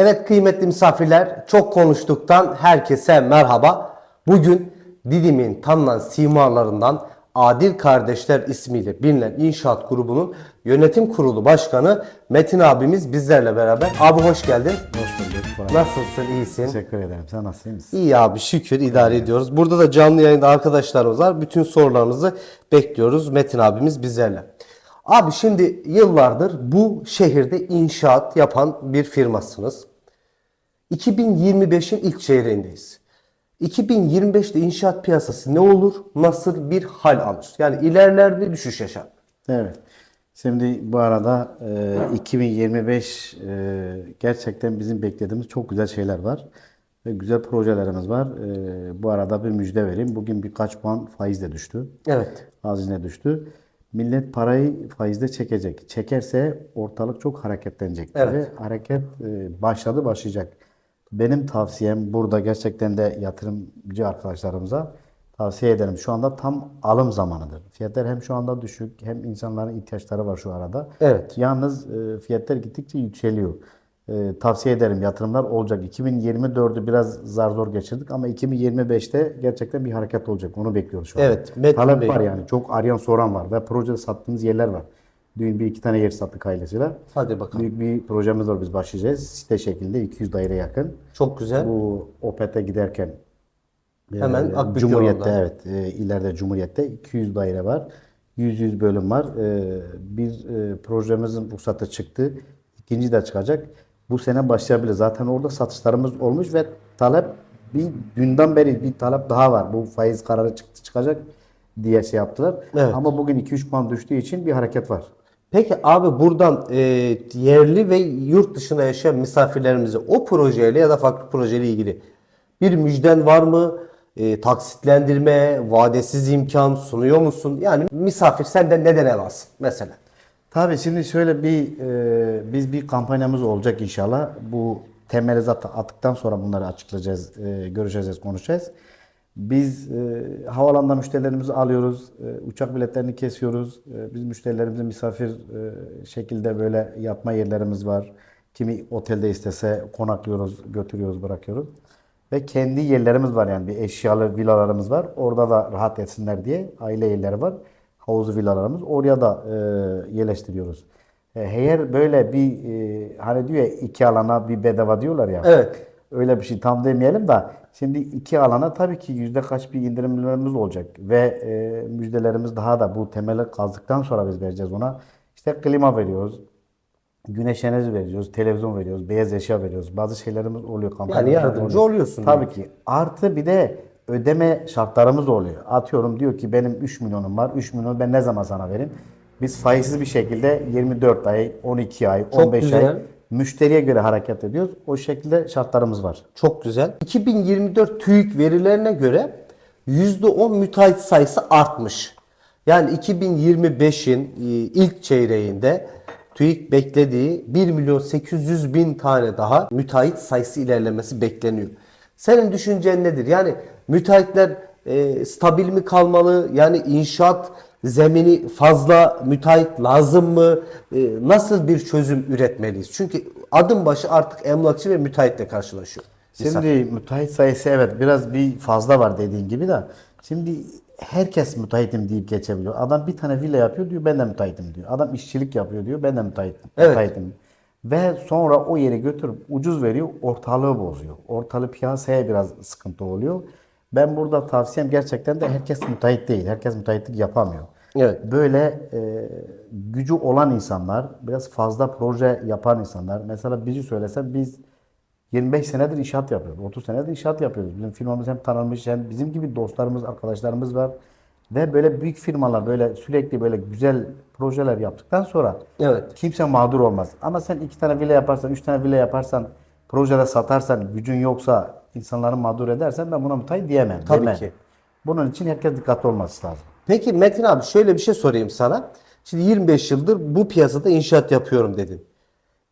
Evet kıymetli misafirler, çok konuştuktan herkese merhaba. Bugün Didim'in tanınan simalarından Adil Kardeşler ismiyle bilinen inşaat grubunun yönetim kurulu başkanı Metin abimiz bizlerle beraber. Abi hoş geldin. Hoş bulduk. Nasılsın, iyisin? Teşekkür ederim. Sen nasılsın? İyi abi şükür idare ediyoruz. Burada da canlı yayında arkadaşlarımız var. Bütün sorularınızı bekliyoruz. Metin abimiz bizlerle. Abi şimdi yıllardır bu şehirde inşaat yapan bir firmasınız. 2025'in ilk çeyreğindeyiz. 2025'te inşaat piyasası ne olur? Nasıl bir hal alır? Yani ilerler mi düşüş yaşar? Evet. Şimdi bu arada e, 2025 e, gerçekten bizim beklediğimiz çok güzel şeyler var. Ve güzel projelerimiz var. E, bu arada bir müjde vereyim. Bugün birkaç puan faizle düştü. Evet. Hazine düştü. Millet parayı faizde çekecek. Çekerse ortalık çok hareketlenecek. Evet. Ve hareket e, başladı başlayacak. Benim tavsiyem burada gerçekten de yatırımcı arkadaşlarımıza tavsiye ederim. Şu anda tam alım zamanıdır. Fiyatlar hem şu anda düşük hem insanların ihtiyaçları var şu arada. Evet. Yalnız e, fiyatlar gittikçe yükseliyor. E, tavsiye ederim yatırımlar olacak. 2024'ü biraz zar zor geçirdik ama 2025'te gerçekten bir hareket olacak. Onu bekliyoruz şu an. Evet, Metin Talep Bey. var yani. Çok arayan soran var ve projede sattığımız yerler var. Dün bir iki tane yer sattık ailesiyle. Hadi bakalım. Büyük bir projemiz var biz başlayacağız. Site şeklinde 200 daire yakın. Çok güzel. Bu OPET'e giderken Hemen e, Cumhuriyet'te yolunda. evet e, ileride Cumhuriyet'te 200 daire var. 100 100 bölüm var. E, bir e, projemizin ruhsatı çıktı. İkinci de çıkacak. Bu sene başlayabilir. Zaten orada satışlarımız olmuş ve talep bir günden beri bir talep daha var. Bu faiz kararı çıktı çıkacak diye şey yaptılar. Evet. Ama bugün 2-3 puan düştüğü için bir hareket var. Peki abi buradan e, yerli ve yurt dışında yaşayan misafirlerimize o projeyle ya da farklı projeyle ilgili bir müjden var mı? E, taksitlendirme, vadesiz imkan sunuyor musun? Yani misafir senden neden ev alsın mesela? Tabii şimdi şöyle bir e, biz bir kampanyamız olacak inşallah. Bu temeli zaten attıktan sonra bunları açıklayacağız, e, görüşeceğiz, konuşacağız. Biz e, havalandan müşterilerimizi alıyoruz, e, uçak biletlerini kesiyoruz. E, biz müşterilerimize misafir e, şekilde böyle yatma yerlerimiz var. Kimi otelde istese konaklıyoruz, götürüyoruz, bırakıyoruz. Ve kendi yerlerimiz var yani bir eşyalı villalarımız var. Orada da rahat etsinler diye aile yerleri var. Havuzlu villalarımız. Oraya da e, yerleştiriyoruz. E, eğer böyle bir e, hani diyor ya iki alana bir bedava diyorlar ya. Evet. Öyle bir şey tam demeyelim de şimdi iki alana tabii ki yüzde kaç bir indirimlerimiz olacak ve e, müjdelerimiz daha da bu temeli kazdıktan sonra biz vereceğiz ona. İşte klima veriyoruz. Güneş enerji veriyoruz, televizyon veriyoruz, beyaz eşya veriyoruz. Bazı şeylerimiz oluyor kampanyalar yardımcı oluyor. oluyorsun Tabii ki. Artı bir de ödeme şartlarımız oluyor. Atıyorum diyor ki benim 3 milyonum var. 3 milyonu ben ne zaman sana vereyim? Biz faizsiz bir şekilde 24 ay, 12 ay, 15 güzel. ay müşteriye göre hareket ediyoruz. O şekilde şartlarımız var. Çok güzel. 2024 TÜİK verilerine göre %10 müteahhit sayısı artmış. Yani 2025'in e, ilk çeyreğinde TÜİK beklediği 1 milyon 800 bin tane daha müteahhit sayısı ilerlemesi bekleniyor. Senin düşüncen nedir? Yani müteahhitler e, stabil mi kalmalı? Yani inşaat zemini fazla müteahhit lazım mı? E, nasıl bir çözüm üretmeliyiz? Çünkü adım başı artık emlakçı ve müteahhitle karşılaşıyor. Şimdi müteahhit sayısı evet biraz bir fazla var dediğin gibi de. Şimdi herkes müteahhitim deyip geçebiliyor. Adam bir tane villa yapıyor diyor ben de müteahhitim diyor. Adam işçilik yapıyor diyor ben de müteahhitim. Evet. müteahhitim. Ve sonra o yere götürüp ucuz veriyor ortalığı bozuyor. Ortalığı piyasaya biraz sıkıntı oluyor. Ben burada tavsiyem gerçekten de herkes müteahhit değil. Herkes müteahhitlik yapamıyor. Evet. Böyle e, gücü olan insanlar, biraz fazla proje yapan insanlar. Mesela bizi söylesem biz 25 senedir inşaat yapıyoruz. 30 senedir inşaat yapıyoruz. Bizim firmamız hem tanınmış hem bizim gibi dostlarımız, arkadaşlarımız var. Ve böyle büyük firmalar böyle sürekli böyle güzel projeler yaptıktan sonra Evet. kimse mağdur olmaz. Ama sen iki tane villa yaparsan, üç tane villa yaparsan, projede satarsan, gücün yoksa, insanları mağdur edersen ben buna müteahhit diyemem. Tabii demem. ki. Bunun için herkes dikkatli olması lazım. Peki Metin abi şöyle bir şey sorayım sana. Şimdi 25 yıldır bu piyasada inşaat yapıyorum dedin.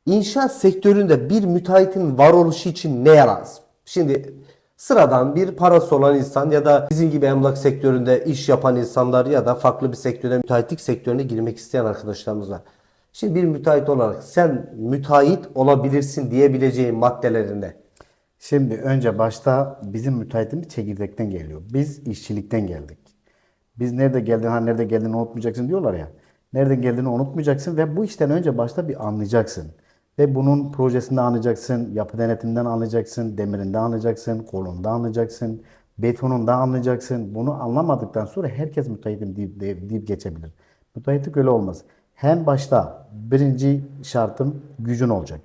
İnşaat sektöründe bir müteahhitin varoluşu için ne lazım? Şimdi sıradan bir parası olan insan ya da bizim gibi emlak sektöründe iş yapan insanlar ya da farklı bir sektörde müteahhitlik sektörüne girmek isteyen arkadaşlarımız var. Şimdi bir müteahhit olarak sen müteahhit olabilirsin diyebileceğin maddeleri ne? Şimdi önce başta bizim müteahhitimiz çekirdekten geliyor. Biz işçilikten geldik. Biz nerede geldiğini, ha nerede geldiğini unutmayacaksın diyorlar ya. Nereden geldiğini unutmayacaksın ve bu işten önce başta bir anlayacaksın. Ve bunun projesinde anlayacaksın, yapı denetiminden anlayacaksın, demirinde anlayacaksın, kolunda anlayacaksın, betonunda anlayacaksın. Bunu anlamadıktan sonra herkes müteahhitim deyip, deyip, deyip geçebilir. Müteahhitlik öyle olmaz. Hem başta birinci şartım gücün olacak.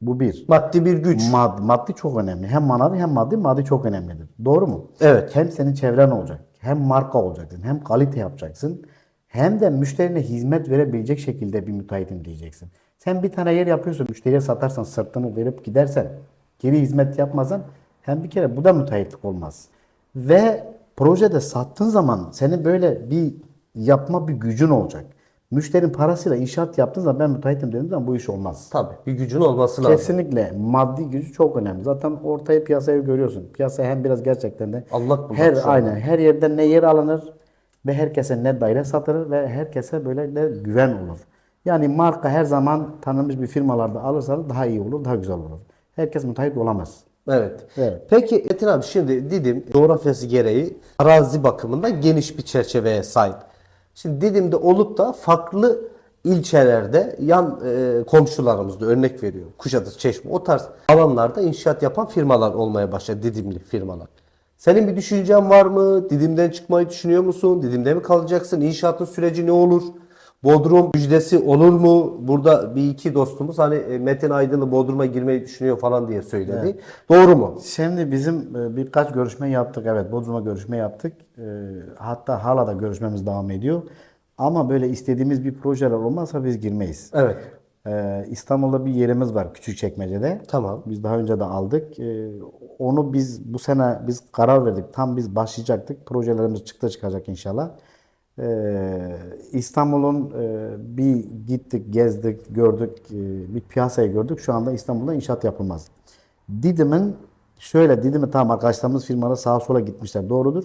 Bu bir. Maddi bir güç. Maddi, maddi çok önemli. Hem manavi hem maddi. Maddi çok önemlidir. Doğru mu? Evet. Hem senin çevren olacak. Hem marka olacaksın. Hem kalite yapacaksın. Hem de müşterine hizmet verebilecek şekilde bir müteahhitim diyeceksin. Sen bir tane yer yapıyorsun. Müşteriye satarsan sırtını verip gidersen geri hizmet yapmazsan hem bir kere bu da müteahhitlik olmaz. Ve projede sattığın zaman senin böyle bir yapma bir gücün olacak. Müşterinin parasıyla inşaat yaptığın zaman ben müteahhitim dediğim zaman bu iş olmaz. Tabii bir gücün olması lazım. Kesinlikle maddi gücü çok önemli. Zaten ortaya piyasayı görüyorsun. Piyasa hem biraz gerçekten de bullak her anda. aynen her yerden ne yer alınır ve herkese ne daire satılır ve herkese böyle de güven olur. Yani marka her zaman tanınmış bir firmalarda alırsanız daha iyi olur, daha güzel olur. Herkes müteahhit olamaz. Evet. Evet. Peki Metin abi şimdi Didim coğrafyası gereği arazi bakımından geniş bir çerçeveye sahip. Şimdi Didim'de olup da farklı ilçelerde yan e, komşularımızda örnek veriyor. Kuşadası, Çeşme o tarz alanlarda inşaat yapan firmalar olmaya başladı. Didimli firmalar. Senin bir düşüncen var mı? Didim'den çıkmayı düşünüyor musun? Didim'de mi kalacaksın? İnşaatın süreci ne olur? Bodrum müjdesi olur mu? Burada bir iki dostumuz hani e, Metin Aydın'ı Bodrum'a girmeyi düşünüyor falan diye söyledi. Doğru mu? Şimdi bizim e, birkaç görüşme yaptık. Evet Bodrum'a görüşme yaptık. E, Hatta hala da görüşmemiz devam ediyor. Ama böyle istediğimiz bir projeler olmazsa biz girmeyiz. Evet. İstanbul'da bir yerimiz var Küçükçekmece'de. Tamam. Biz daha önce de aldık. Onu biz bu sene biz karar verdik. Tam biz başlayacaktık. Projelerimiz çıktı çıkacak inşallah. Ee, İstanbul'un e, bir gittik, gezdik, gördük, e, bir piyasayı gördük. Şu anda İstanbul'da inşaat yapılmaz. Didim'in şöyle Didim'in tamam arkadaşlarımız firmalar sağa sola gitmişler doğrudur.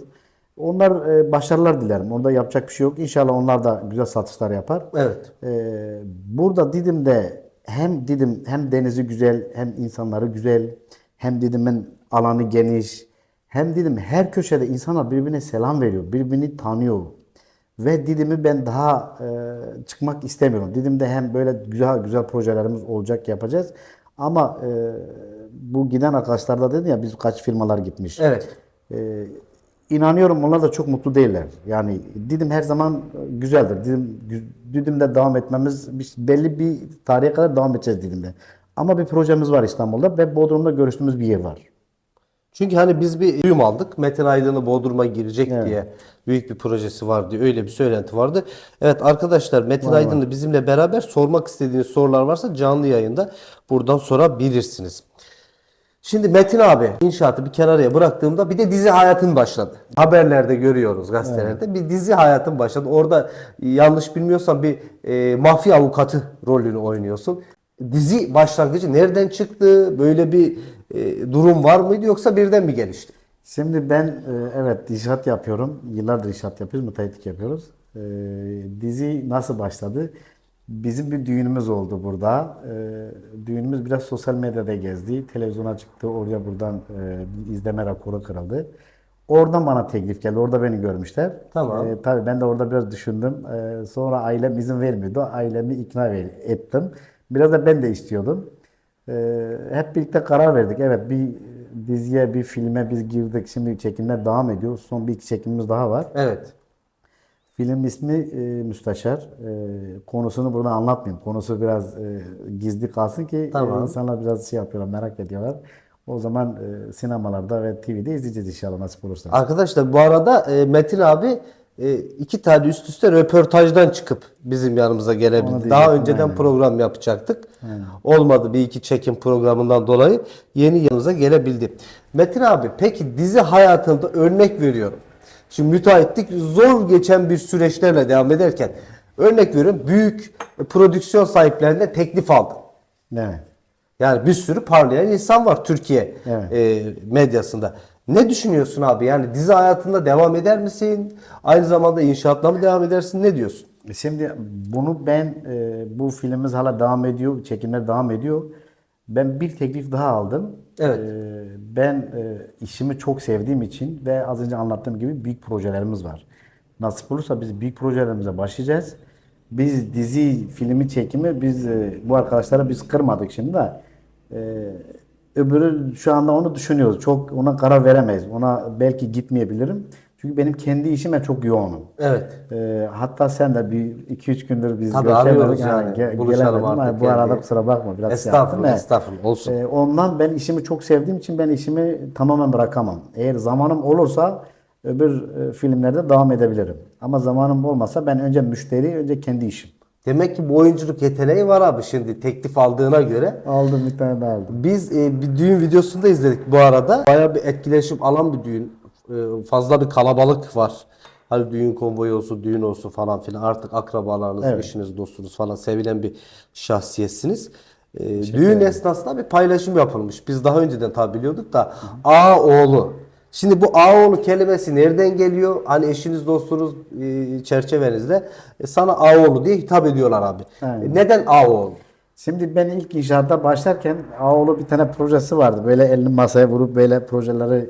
Onlar e, başarılar dilerim. Orada yapacak bir şey yok. İnşallah onlar da güzel satışlar yapar. Evet. Ee, burada Didim'de hem Didim hem denizi güzel hem insanları güzel hem Didim'in alanı geniş hem Didim her köşede insanlar birbirine selam veriyor, birbirini tanıyor. Ve Didim'i ben daha e, çıkmak istemiyorum. Didim'de hem böyle güzel güzel projelerimiz olacak yapacağız. Ama e, bu giden arkadaşlar da dedi ya biz kaç firmalar gitmiş. Evet. Ee, inanıyorum onlar da çok mutlu değiller. Yani Didim her zaman güzeldir. Didim Didim'de devam etmemiz belli bir tarihe kadar devam edeceğiz Didim'de. Ama bir projemiz var İstanbul'da ve Bodrum'da görüştüğümüz bir yer var. Çünkü hani biz bir duyum aldık. Metin Aydın'ı Bodrum'a girecek diye büyük bir projesi var diye öyle bir söylenti vardı. Evet arkadaşlar Metin Aydın'ı bizimle beraber sormak istediğiniz sorular varsa canlı yayında buradan sorabilirsiniz. Şimdi Metin abi inşaatı bir kenarıya bıraktığımda bir de dizi hayatın başladı. Haberlerde görüyoruz gazetelerde. Bir dizi hayatın başladı. Orada yanlış bilmiyorsam bir e, mafya avukatı rolünü oynuyorsun. Dizi başlangıcı nereden çıktı? Böyle bir e, durum var mıydı yoksa birden mi gelişti? Şimdi ben e, evet inşaat yapıyorum. Yıllardır inşaat yapıyoruz, müteahhitlik yapıyoruz. E, dizi nasıl başladı? Bizim bir düğünümüz oldu burada. E, düğünümüz biraz sosyal medyada gezdi. Televizyona çıktı. Oraya buradan e, izleme raporu kırıldı. Oradan bana teklif geldi. Orada beni görmüşler. Tamam. E, tabii ben de orada biraz düşündüm. E, sonra ailem izin vermiyordu. Ailemi ikna ettim. Biraz da ben de istiyordum. Ee, hep birlikte karar verdik. Evet bir diziye, bir filme biz girdik. Şimdi çekimler devam ediyor. Son bir iki çekimimiz daha var. Evet. Film ismi e, Müsteşar. E, konusunu burada anlatmayayım. Konusu biraz e, gizli kalsın ki e, Tamam. insanlar biraz şey yapıyorlar, merak ediyorlar. O zaman e, sinemalarda ve TV'de izleyeceğiz inşallah nasip olursa. Arkadaşlar bu arada e, Metin abi e, iki tane üst üste röportajdan çıkıp bizim yanımıza gelebildi. Daha önceden aynen. program yapacaktık. Olmadı bir iki çekim programından dolayı yeni yanımıza gelebildi. Metin abi peki dizi hayatında örnek veriyorum. Şimdi müteahhitlik zor geçen bir süreçlerle devam ederken örnek veriyorum büyük prodüksiyon sahiplerine teklif aldın. Evet. Yani bir sürü parlayan insan var Türkiye Evet. e, medyasında. Ne düşünüyorsun abi? Yani dizi hayatında devam eder misin? Aynı zamanda inşaatla mı devam edersin? Ne diyorsun? Şimdi bunu ben e, bu filmimiz hala devam ediyor, çekimler devam ediyor. Ben bir teklif daha aldım. Evet. E, ben e, işimi çok sevdiğim için ve az önce anlattığım gibi büyük projelerimiz var. Nasip olursa biz büyük projelerimize başlayacağız. Biz dizi, filmi çekimi biz e, bu arkadaşlara biz kırmadık şimdi de. E, öbürü şu anda onu düşünüyoruz. Çok ona karar veremeyiz. Ona belki gitmeyebilirim. Çünkü benim kendi işime çok yoğunum. Evet. Ee, hatta sen de bir 2-3 gündür biz Tabii görüşemedik. yani. ge- Buluşalım artık Ama bu yani. arada kusura bakma. Biraz şey Estağfurullah, da. estağfurullah. Olsun. Ee, ondan ben işimi çok sevdiğim için ben işimi tamamen bırakamam. Eğer zamanım olursa öbür e, filmlerde devam edebilirim. Ama zamanım olmasa ben önce müşteri, önce kendi işim. Demek ki bu oyunculuk yeteneği var abi şimdi teklif aldığına göre. Aldım bir tane daha aldım. Biz e, bir düğün videosunda izledik bu arada. Bayağı bir etkileşim alan bir düğün. E, fazla bir kalabalık var. Hani düğün konvoyu olsun, düğün olsun falan filan. Artık akrabalarınız, Evet. eşiniz, dostunuz falan sevilen bir şahsiyetsiniz. E, düğün esnasında bir paylaşım yapılmış. Biz daha önceden tabi biliyorduk da A oğlu. Şimdi bu Ağoğlu kelimesi nereden geliyor? Hani eşiniz, dostunuz e, çerçevenizde e, sana Ağoğlu diye hitap ediyorlar abi. Aynen. E, Neden Ağoğlu? Şimdi ben ilk inşaatta başlarken Ağoğlu bir tane projesi vardı. Böyle elini masaya vurup böyle projeleri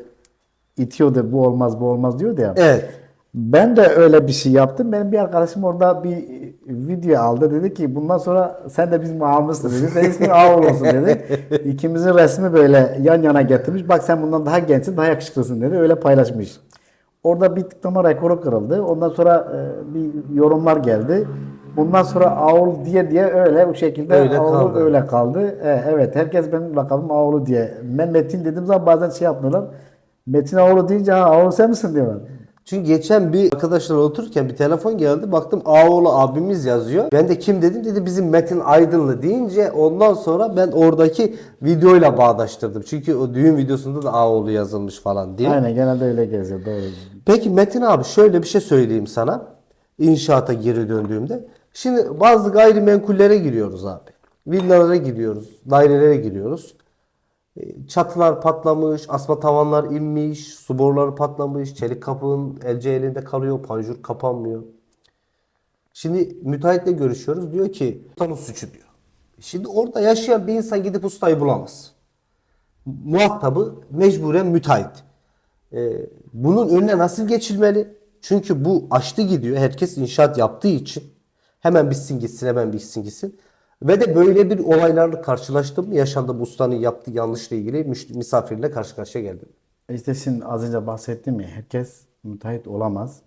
itiyordu. Bu olmaz, bu olmaz diyordu ya. Evet. Ben de öyle bir şey yaptım. Benim bir arkadaşım orada bir video aldı. Dedi ki bundan sonra sen de bizim ağamızsın dedi. Senin ismin Ağol olsun dedi. İkimizin resmi böyle yan yana getirmiş. Bak sen bundan daha gençsin, daha yakışıklısın dedi. Öyle paylaşmış. Orada bir tıklama rekoru kırıldı. Ondan sonra e, bir yorumlar geldi. Bundan sonra Ağol diye diye öyle bu şekilde Öyle Ağol'u kaldı. öyle kaldı. E, evet herkes benim lakabım Ağol'u diye. Ben Metin dediğim zaman bazen şey yapmıyorlar. Metin Ağol'u deyince ha Ağol sen misin diyorlar. Çünkü geçen bir arkadaşlarla otururken bir telefon geldi. Baktım Ağoğlu abimiz yazıyor. Ben de kim dedim dedi bizim Metin Aydınlı deyince ondan sonra ben oradaki videoyla bağdaştırdım. Çünkü o düğün videosunda da Ağoğlu yazılmış falan diye. Aynen genelde öyle geziyor doğru. Peki Metin abi şöyle bir şey söyleyeyim sana. İnşaata geri döndüğümde. Şimdi bazı gayrimenkullere giriyoruz abi. Villalara gidiyoruz, dairelere giriyoruz. E, Çatılar patlamış, asma tavanlar inmiş, su boruları patlamış, çelik kapının elce elinde kalıyor, panjur kapanmıyor. Şimdi müteahhitle görüşüyoruz. Diyor ki ustanın suçu diyor. Şimdi orada yaşayan bir insan gidip ustayı bulamaz. Muhatabı mecburen müteahhit. Ee, bunun önüne nasıl geçilmeli? Çünkü bu açtı gidiyor. Herkes inşaat yaptığı için hemen bitsin gitsin hemen bitsin gitsin. Ve de böyle bir olaylarla karşılaştım yaşandı bu ustanın yaptığı yanlışla ilgili misafirle karşı karşıya geldim. İşte şimdi az önce bahsettim ya herkes müteahhit olamaz.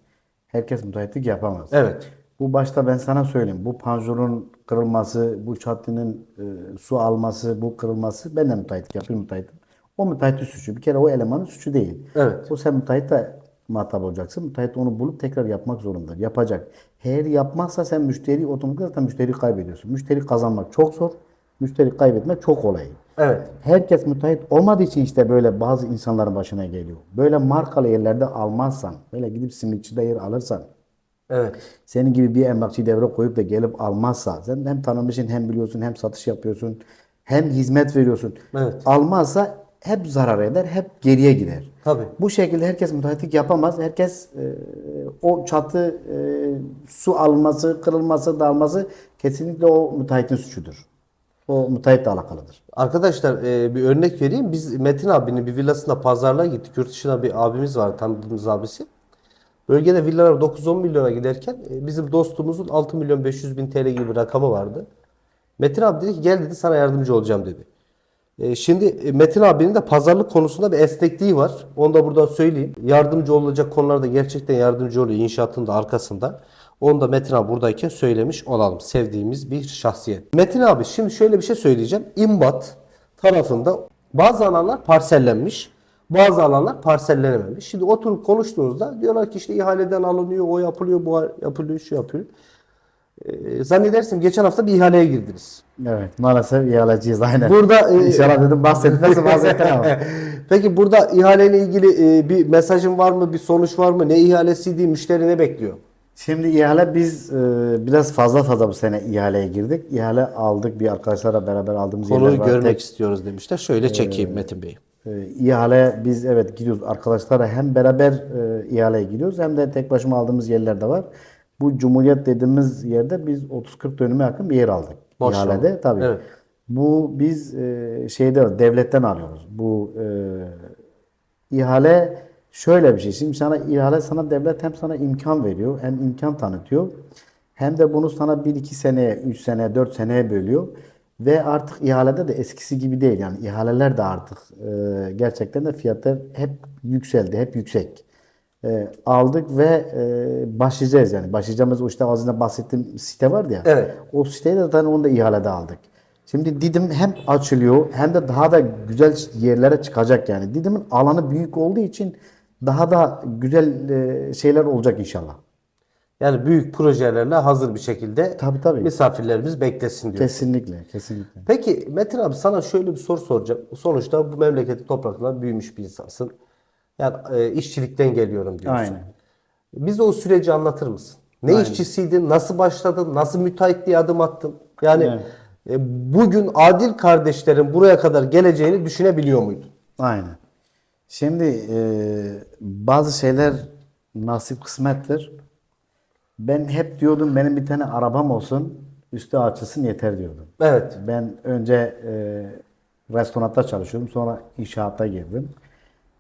Herkes müteahhitlik yapamaz. Evet. Bu başta ben sana söyleyeyim. Bu panjurun kırılması, bu çatının e, su alması, bu kırılması ben de müteahhitlik yapıyorum müteahhitim. O müteahhitin suçu. Bir kere o elemanın suçu değil. Evet. O sen müteahhitle muhatap olacaksın. Müteahhit onu bulup tekrar yapmak zorundadır. Yapacak. Eğer yapmazsa sen müşteri otomatik zaten müşteri kaybediyorsun. Müşteri kazanmak çok zor. Müşteri kaybetmek çok kolay. Evet. Herkes müteahhit olmadığı için işte böyle bazı insanların başına geliyor. Böyle markalı yerlerde almazsan, böyle gidip simitçide yer alırsan, Evet. senin gibi bir emlakçı devre koyup da gelip almazsa, sen hem tanımışsın hem biliyorsun hem satış yapıyorsun hem hizmet veriyorsun. Evet. Almazsa hep zarar eder, hep geriye gider. Tabii. Bu şekilde herkes müteahhitlik yapamaz. Herkes e, o çatı e, su alması, kırılması, dağılması kesinlikle o müteahhitin suçudur. O müteahhitle alakalıdır. Arkadaşlar e, bir örnek vereyim. Biz Metin abinin bir villasına pazarlığa gittik. Yurt dışına bir abimiz var tanıdığımız abisi. Bölgede villalar 9-10 milyona giderken e, bizim dostumuzun 6 milyon 500 bin TL gibi bir rakamı vardı. Metin abi dedi ki gel dedi sana yardımcı olacağım dedi. E, Şimdi e, Metin abinin de pazarlık konusunda bir esnekliği var. Onu da burada söyleyeyim. Yardımcı olacak konularda gerçekten yardımcı oluyor inşaatın da arkasında. Onu da Metin abi buradayken söylemiş olalım. Sevdiğimiz bir şahsiyet. Metin abi şimdi şöyle bir şey söyleyeceğim. İmbat tarafında bazı alanlar parsellenmiş. Bazı alanlar parsellenememiş. Şimdi oturup konuştuğunuzda diyorlar ki işte ihaleden alınıyor, o yapılıyor, bu yapılıyor, şu yapılıyor. Ee, zannedersin geçen hafta bir ihaleye girdiniz. Evet maalesef ihaleciyiz aynen. Burada e, İnşallah dedim bahsetmezse bahsettin ama. Peki burada ihaleyle ilgili e, bir mesajın var mı? Bir sonuç var mı? Ne ihalesiydi? Müşteri ne bekliyor? Şimdi ihale biz e, biraz fazla fazla bu sene ihaleye girdik. İhale aldık bir arkadaşlarla beraber aldığımız Konuyu yerler var. görmek Tek- istiyoruz demişler. Şöyle çekeyim Metin Bey. e, ihale biz evet gidiyoruz arkadaşlarla hem beraber e, ihaleye gidiyoruz hem de tek başıma aldığımız yerler de var. Bu Cumhuriyet dediğimiz yerde biz 30-40 dönüme yakın bir yer aldık. Maşallah. İhalede tabii. Evet. Bu biz e, şeyde devletten alıyoruz. Bu e, ihale şöyle bir şey. Şimdi sana ihale sana devlet hem sana imkan veriyor, hem imkan tanıtıyor. Hem de bunu sana 1-2 seneye, 3 seneye, 4 seneye bölüyor. Ve artık ihalede de eskisi gibi değil. Yani ihaleler de artık e, gerçekten de fiyatlar hep yükseldi, hep yüksek. E, aldık ve e, başlayacağız yani. Başlayacağımız o işte önce bahsettiğim site vardı ya. Evet. O siteyi de zaten onu da ihalede aldık. Şimdi Didim hem açılıyor hem de daha da güzel yerlere çıkacak yani. Didim'in alanı büyük olduğu için daha da güzel e, şeyler olacak inşallah. Yani büyük projelerle hazır bir şekilde Tabii, tabii. misafirlerimiz beklesin diyor. Kesinlikle, kesinlikle. Peki Metin abi sana şöyle bir soru soracağım. Sonuçta bu memleketin topraklarında büyümüş bir insansın. Yani e, işçilikten geliyorum diyorsun. Aynen. Bize o süreci anlatır mısın? Ne işçisiydin? Nasıl başladın? Nasıl müteahhitliğe adım attın? Yani Evet. e, bugün adil kardeşlerin buraya kadar geleceğini düşünebiliyor muydun? Aynen. Şimdi e, bazı şeyler nasip kısmettir. Ben hep diyordum benim bir tane arabam olsun, üstü açılsın yeter diyordum. Evet. Ben önce e, restoranda çalışıyordum, sonra inşaatta girdim.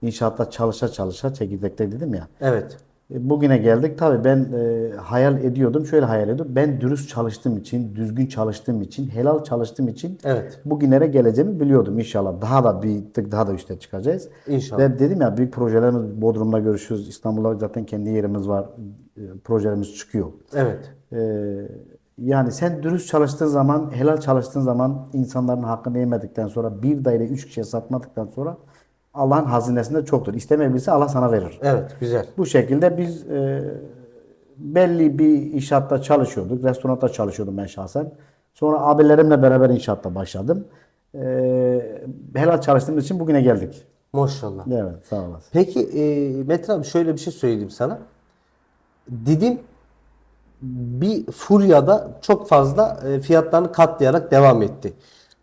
İnşaatta çalışa çalışa çekirdekte dedim ya. Evet. E, Bugüne geldik. Tabii ben e, hayal ediyordum. Şöyle hayal ediyordum. Ben dürüst çalıştığım için, düzgün çalıştığım için, helal çalıştığım için Evet. bugünlere geleceğimi biliyordum inşallah. Daha da bir tık daha da üste çıkacağız. İnşallah. Ve dedim ya büyük projelerimiz Bodrum'da görüşürüz. İstanbul'da zaten kendi yerimiz var. E, projelerimiz çıkıyor. Evet. E, yani sen dürüst çalıştığın zaman, helal çalıştığın zaman insanların hakkını yemedikten sonra bir daire üç kişiye satmadıktan sonra Allah'ın hazinesinde çoktur. İstemeyebilse Allah sana verir. Evet. Güzel. Bu şekilde biz e, belli bir inşaatta çalışıyorduk. Restoranda çalışıyordum ben şahsen. Sonra abilerimle beraber inşaatta başladım. E, helal çalıştığımız için bugüne geldik. Maşallah. Evet sağ olasın. Peki e, Metin abi şöyle bir şey söyleyeyim sana. Didim bir furyada çok fazla e, fiyatlarını katlayarak devam etti.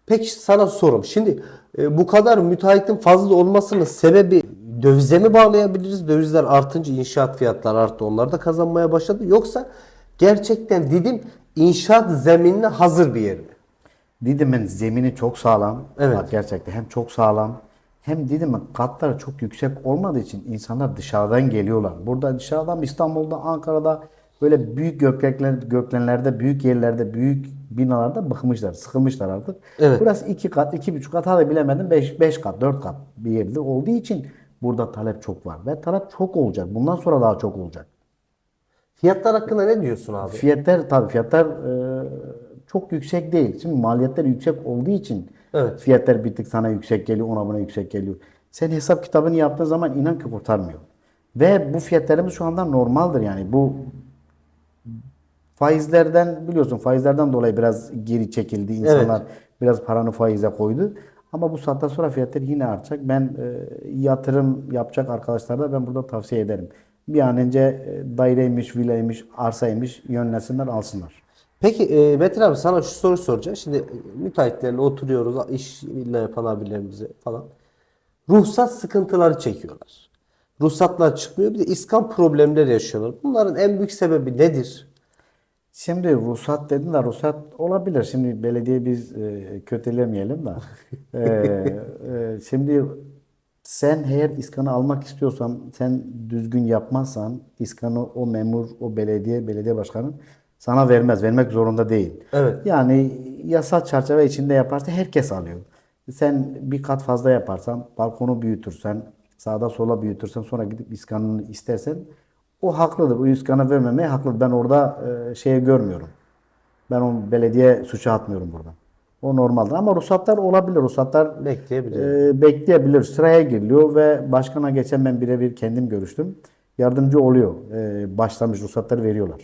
Peki sana sorum. Şimdi e, bu kadar müteahhitin fazla olmasının sebebi dövize mi bağlayabiliriz? Dövizler artınca inşaat fiyatları arttı. Onlar da kazanmaya başladı. Yoksa gerçekten Didim inşaat zeminine hazır bir yer mi? Didim'in zemini çok sağlam. Evet. Bak gerçekten hem çok sağlam hem Didim'in katları çok yüksek olmadığı için insanlar dışarıdan geliyorlar. Burada dışarıdan İstanbul'da, Ankara'da böyle büyük gökdelenler, gökdelenlerde, büyük yerlerde, büyük binalarda bıkmışlar, sıkılmışlar artık. Evet. Burası iki kat, iki buçuk kat hadi bilemedim beş, beş kat, dört kat bir yerde olduğu için burada talep çok var. Ve talep çok olacak. Bundan sonra daha çok olacak. Fiyatlar hakkında ne diyorsun abi? Fiyatlar tabii fiyatlar e, çok yüksek değil. Şimdi maliyetler yüksek olduğu için Evet. fiyatlar bir tık sana yüksek geliyor, ona buna yüksek geliyor. Sen hesap kitabını yaptığın zaman inan ki kurtarmıyor. Ve bu fiyatlarımız şu anda normaldir yani. Bu faizlerden biliyorsun faizlerden dolayı biraz geri çekildi. İnsanlar biraz paranı faize koydu. Ama bu saatten sonra fiyatlar yine artacak. Ben e, yatırım yapacak arkadaşlara da ben burada tavsiye ederim. Bir an önce e, daireymiş, villaymış, arsaymış yönlensinler alsınlar. Peki e, Metin abi sana şu soru soracağım. Şimdi e, müteahhitlerle oturuyoruz, işle yapan abilerimize falan. Ruhsat sıkıntıları çekiyorlar. Ruhsatlar çıkmıyor. Bir de iskan problemleri yaşıyorlar. Bunların en büyük sebebi nedir? Şimdi ruhsat dedin de ruhsat olabilir. Şimdi belediye biz e, kötülemeyelim de. E, e, şimdi sen eğer iskanı almak istiyorsan, sen düzgün yapmazsan iskanı o memur, o belediye, belediye başkanı sana vermez. Vermek zorunda değil. Evet. Yani yasal çerçeve içinde yaparsa herkes alıyor. Sen bir kat fazla yaparsan, balkonu büyütürsen, sağda sola büyütürsen sonra gidip iskanını istersen o haklıdır. O iskanı vermemeye haklıdır. Ben orada e, şeye görmüyorum. Ben o belediye suça atmıyorum burada. O normaldir. Ama ruhsatlar olabilir. Ruhsatlar Bekleyebilir. e, bekleyebilir. Sıraya giriliyor ve başkana geçen ben birebir kendim görüştüm. Yardımcı oluyor. E, başlamış ruhsatları veriyorlar.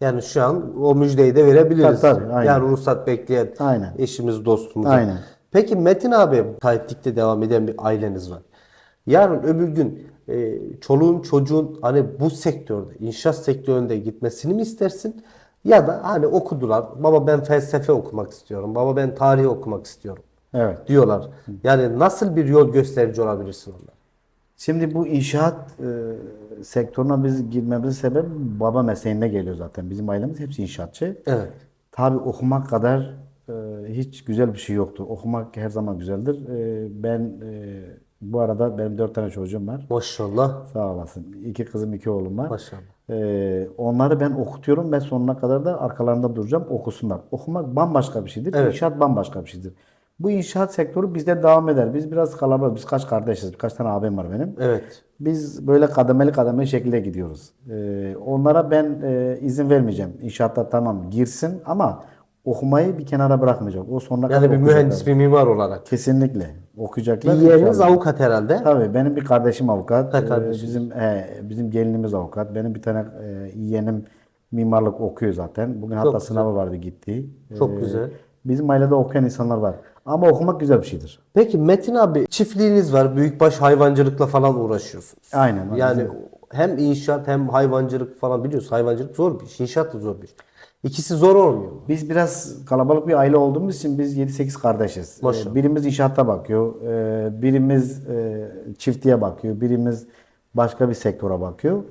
Yani şu an o müjdeyi de verebiliriz. Tabii, tabii, aynen. Yani ruhsat bekleyen Aynen. eşimiz, dostumuz. Aynen. Peki Metin abi müteahhitlikte devam eden bir aileniz var. Yarın öbür gün e, çoluğun çocuğun hani bu sektörde, inşaat sektöründe gitmesini mi istersin? Ya da hani okudular, baba ben felsefe okumak istiyorum, baba ben tarih okumak istiyorum Evet. diyorlar. Yani nasıl bir yol gösterici olabilirsin onlar? Şimdi bu inşaat e, sektörüne biz girmemizin sebebi baba mesleğinde geliyor zaten. Bizim ailemiz hepsi inşaatçı. Evet. Tabii okumak kadar e, hiç güzel bir şey yoktur. Okumak her zaman güzeldir. E, ben e, bu arada benim dört tane çocuğum var. Maşallah. Sağ olasın. İki kızım, iki oğlum var. Maşallah. Ee, onları ben okutuyorum. Ben sonuna kadar da arkalarında duracağım. Okusunlar. Okumak bambaşka bir şeydir. Evet. İnşaat bambaşka bir şeydir. Bu inşaat sektörü bizde devam eder. Biz biraz kalabalık. Biz kaç kardeşiz? Birkaç tane abim var benim. Evet. Biz böyle kademeli kademeli şekilde gidiyoruz. Ee, onlara ben e, izin vermeyeceğim. İnşaatta tamam girsin ama okumayı bir kenara bırakmayacak. O sonuna Yani kadar bir okuyacaklar. mühendis, bir mimar olarak. Kesinlikle. Okuyacaklar. Bir yeğeniniz İnşallah. avukat herhalde. Tabii benim bir kardeşim avukat. Ha, Ee, kardeşiniz. bizim he, bizim gelinimiz avukat. Benim bir tane e, yeğenim mimarlık okuyor zaten. Bugün hatta güzel. sınavı vardı gitti. Çok Ee, güzel. Bizim ailede okuyan insanlar var. Ama okumak güzel bir şeydir. Peki Metin abi çiftliğiniz var. Büyükbaş hayvancılıkla falan uğraşıyorsunuz. Aynen. Yani hem inşaat hem hayvancılık falan biliyorsun. Hayvancılık zor bir iş. İnşaat da zor bir iş. İkisi zor olmuyor mu? Biz biraz kalabalık bir aile olduğumuz için biz 7-8 kardeşiz. Ee, Maşallah. Birimiz inşaatta bakıyor, ee, birimiz e, çiftliğe bakıyor, birimiz başka bir sektöre bakıyor.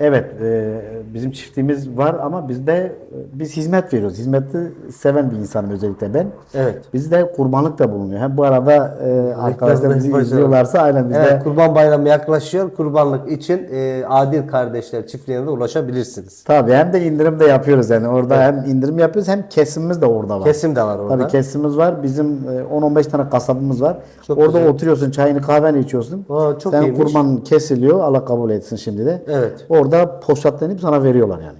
Evet, e, bizim çiftliğimiz var ama bizde biz hizmet veriyoruz. Hizmeti seven bir insanım özellikle ben. Evet. Bizde kurbanlık da bulunuyor. Hem bu arada e, arkadaşlar bizi Başarılı. izliyorlarsa aynen bizde Evet, Kurban Bayramı yaklaşıyor. Kurbanlık için e, Adil Kardeşler çiftliğine de ulaşabilirsiniz. tabii hem de indirim de yapıyoruz yani orada hem indirim yapıyoruz hem kesimimiz de orada var. Kesim de var orada. Tabii kesimimiz var. Bizim e, 10-15 tane kasabımız var. Çok Orada güzel. oturuyorsun, çayını kahveni içiyorsun. Aa, çok Sen iyiymiş. kurban kesiliyor. Allah kabul etsin şimdi de. Evet. Orada poşetlenip sana veriyorlar yani.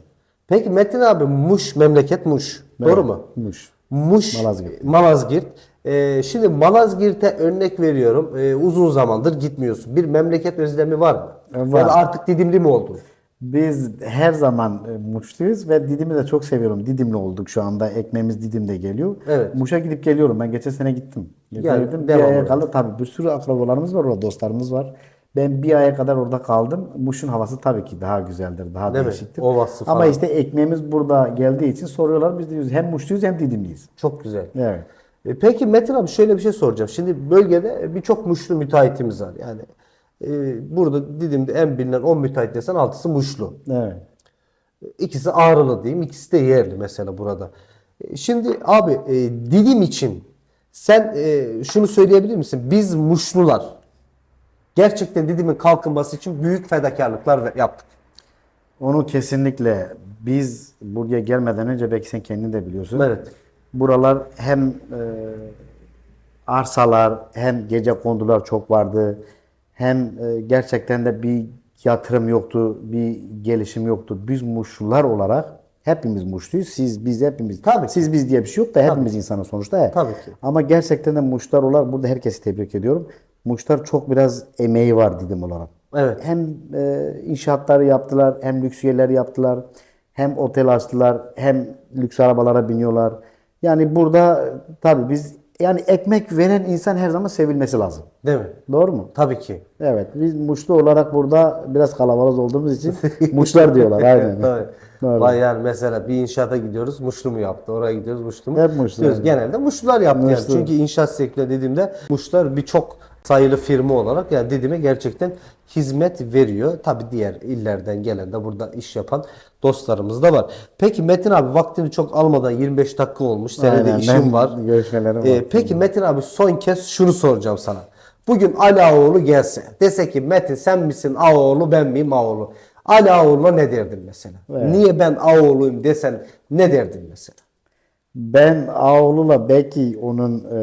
Peki Metin abi Muş memleket Muş. Doğru mu? Muş. Muş, Malazgirt. Malazgirt. Ee, şimdi Malazgirt'e örnek veriyorum. Ee, uzun zamandır gitmiyorsun. Bir memleket özlemi var mı? E, var. Ya da artık Didimli mi oldun? Biz her zaman e, Muşluyuz ve Didim'i de çok seviyorum. Didimli olduk şu anda. Ekmeğimiz Didim'de geliyor. Evet. Muş'a gidip geliyorum. Ben geçen sene gittim. Geçen Yani gittim. Bir aya kaldı. Tabii bir sürü akrabalarımız var orada, dostlarımız var. Ben bir aya kadar orada kaldım. Muş'un havası tabii ki daha güzeldir, daha Değil mi? değişiktir. Ovası Ama falan. işte ekmeğimiz burada geldiği için soruyorlar. Biz diyoruz hem Muşluyuz hem Didimliyiz. Çok güzel. Evet. E, Peki Metin abi şöyle bir şey soracağım. Şimdi bölgede birçok Muşlu müteahhitimiz var. Yani e, burada Didim'de en bilinen 10 müteahhit desen 6'sı Muşlu. Evet. İkisi Ağrılı diyeyim, ikisi de yerli mesela burada. E, Şimdi abi e, Didim için sen e, şunu söyleyebilir misin? Biz Muşlular gerçekten Didim'in kalkınması için büyük fedakarlıklar yaptık. Onu kesinlikle biz buraya gelmeden önce belki sen kendin de biliyorsun. Evet. Buralar hem e, arsalar hem gece kondular çok vardı. Hem e, gerçekten de bir yatırım yoktu, bir gelişim yoktu. Biz Muşlular olarak hepimiz Muşluyuz. Siz biz hepimiz. Tabii ki. Siz biz diye bir şey yok da hepimiz insanız sonuçta. ya. Tabii ki. Ama gerçekten de Muşlar olarak burada herkesi tebrik ediyorum. Muşlar çok biraz emeği var dedim olarak. Evet. Hem e, inşaatları yaptılar, hem lüks yerler yaptılar, hem otel açtılar, hem lüks arabalara biniyorlar. Yani burada tabii biz yani ekmek veren insan her zaman sevilmesi lazım. Değil mi? Doğru mu? Tabii ki. Evet. Biz Muşlu olarak burada biraz kalabalık olduğumuz için Muşlar diyorlar. Aynen. Tabii. Doğru. Vay yani mesela bir inşaata gidiyoruz. Muşlu mu yaptı? Oraya gidiyoruz. Muşlu mu? Hep Muşlu, Diyoruz. evet. Genelde Muşlular yaptı yani. Muşlu. Çünkü inşaat sektörü dediğimde Muşlular birçok sayılı firma olarak yani Didim'e gerçekten hizmet veriyor. Tabi diğer illerden gelen de burada iş yapan dostlarımız da var. Peki Metin abi vaktini çok almadan 25 dakika olmuş. Senin de işin var. görüşmelerim Ee, var. peki Metin abi son kez şunu soracağım sana. Bugün Ali Ağoğlu gelse dese ki Metin sen misin Ağoğlu ben miyim Ağoğlu? Ali Ağoğlu'na ne derdin mesela? Niye ben Ağoğlu'yum desen ne derdin mesela? Ben Ağoğlu'la belki onun e,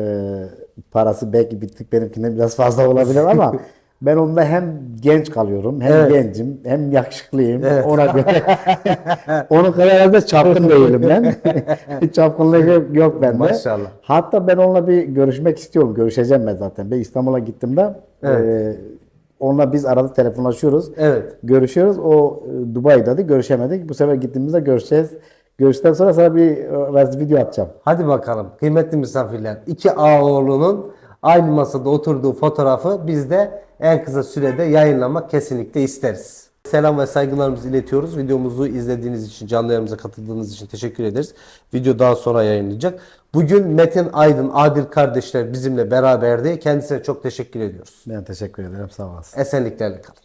parası belki bittik benimkinden biraz fazla olabilir ama ben onda hem genç kalıyorum hem Evet. gencim hem yakışıklıyım Evet. ona göre. Onun kadar da çapkın değilim ben. Çapkınlık yok, bende. Maşallah. Hatta ben onunla bir görüşmek istiyorum. Görüşeceğim ben zaten. Ben İstanbul'a gittiğimde Evet. e, onunla biz arada telefonlaşıyoruz. Evet. Görüşüyoruz. O e, Dubai'deydi. Görüşemedik. Bu sefer gittiğimizde görüşeceğiz. Görüşten sonra sana bir e, video atacağım. Hadi bakalım kıymetli misafirler. İki Ağoğlu'nun aynı masada oturduğu fotoğrafı biz de en kısa sürede yayınlamak kesinlikle isteriz. Selam ve saygılarımızı iletiyoruz. Videomuzu izlediğiniz için, canlı yayınımıza katıldığınız için teşekkür ederiz. Video daha sonra yayınlanacak. Bugün Metin Aydın, Adil kardeşler bizimle beraberdi. Kendisine çok teşekkür ediyoruz. Ben teşekkür ederim. Sağ olasın. Esenliklerle kalın.